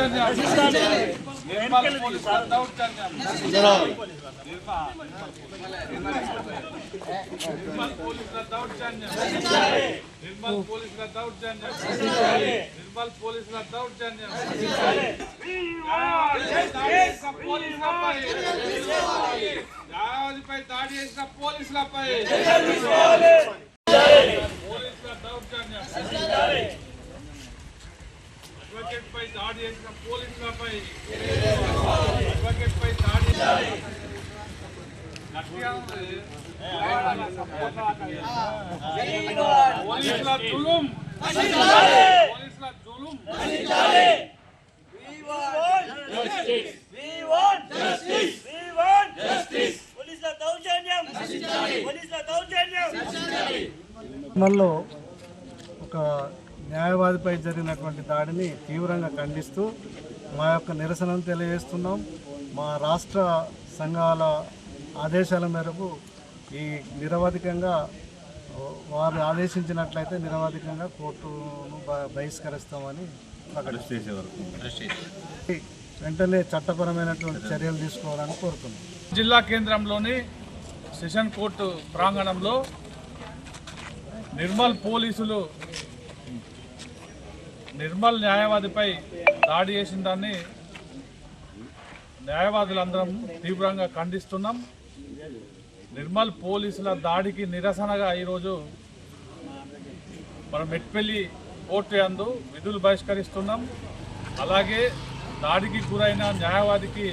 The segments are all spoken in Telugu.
దౌర్జన్యం నిర్మల్ పోలీసుల దౌర్జన్యం నిర్మల్ పోలీసుల దౌర్జన్యం నిర్మల్ పోలీసుల దౌర్జన్యం నిర్మల్ పోలీసుల దౌర్జన్యం పోలీసులపై న్యాయాధిపై దాడి చేసిన పోలీసులపై పోలీసుల దౌర్జన్యం అడ్వకేట్ పై దాడి చేసిన పోలీసులపై అడ్వకేట్ పై దాడి. పోలీసుల జులుం పోలీసుల జులుం పోలీసుల దౌర్జన్యం పోలీసుల దౌర్జన్యం నిర్మల్లో ఒక న్యాయవాదిపై జరిగినటువంటి దాడిని తీవ్రంగా ఖండిస్తూ మా యొక్క నిరసనను తెలియజేస్తున్నాం. మా రాష్ట్ర సంఘాల ఆదేశాల మేరకు ఈ నిరవధికంగా వారు ఆదేశించినట్లయితే నిరవధికంగా కోర్టును బ- బహిష్కరిస్తామని ప్రకటిస్తారు వెంటనే చట్టపరమైనటువంటి చర్యలు తీసుకోవాలని కోరుతున్నాం. జిల్లా కేంద్రంలోని సెషన్ కోర్టు ప్రాంగణంలో నిర్మల్ పోలీసులు నిర్మల్ న్యాయవాదిపై దాడి చేసిన దాన్ని న్యాయవాదులందరం తీవ్రంగా ఖండిస్తున్నాం. నిర్మల్ పోలీసుల దాడికి నిరసనగా ఈరోజు మనం మెట్పల్లి కోర్టు యందు విధులు బహిష్కరిస్తున్నాం. అలాగే దాడికి గురైన న్యాయవాదికి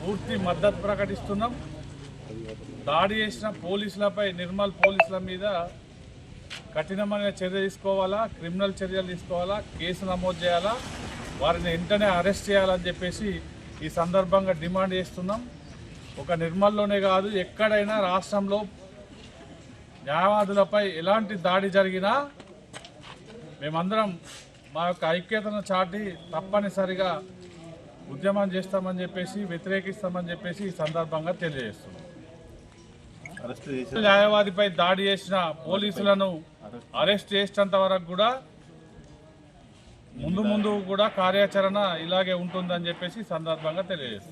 పూర్తి మద్దతు ప్రకటిస్తున్నాం. దాడి చేసిన పోలీసులపై నిర్మల్ పోలీసుల మీద కఠినమైన చర్య తీసుకోవాలా? క్రిమినల్ చర్యలు తీసుకోవాలా? కేసు నమోదు చేయాలా? వారిని వెంటనే అరెస్ట్ చేయాలని చెప్పేసి ఈ సందర్భంగా డిమాండ్ చేస్తున్నాం. ఒక నిర్మల్లోనే కాదు ఎక్కడైనా రాష్ట్రంలో న్యాయవాదులపై ఎలాంటి దాడి జరిగినా మేమందరం మా యొక్క ఐక్యతను చాటి తప్పనిసరిగా ఉద్యమం చేస్తామని చెప్పేసి వ్యతిరేకిస్తామని చెప్పేసి ఈ సందర్భంగా తెలియజేస్తున్నాం. న్యాయవాదిపై దాడి చేసిన పోలీసులను అరెస్ట్ చేసినంత వరకు కూడా ముందు ముందు కూడా కార్యాచరణ ఇలాగే ఉంటుందని చెప్పేసి సందర్భంగా తెలియజేస్తారు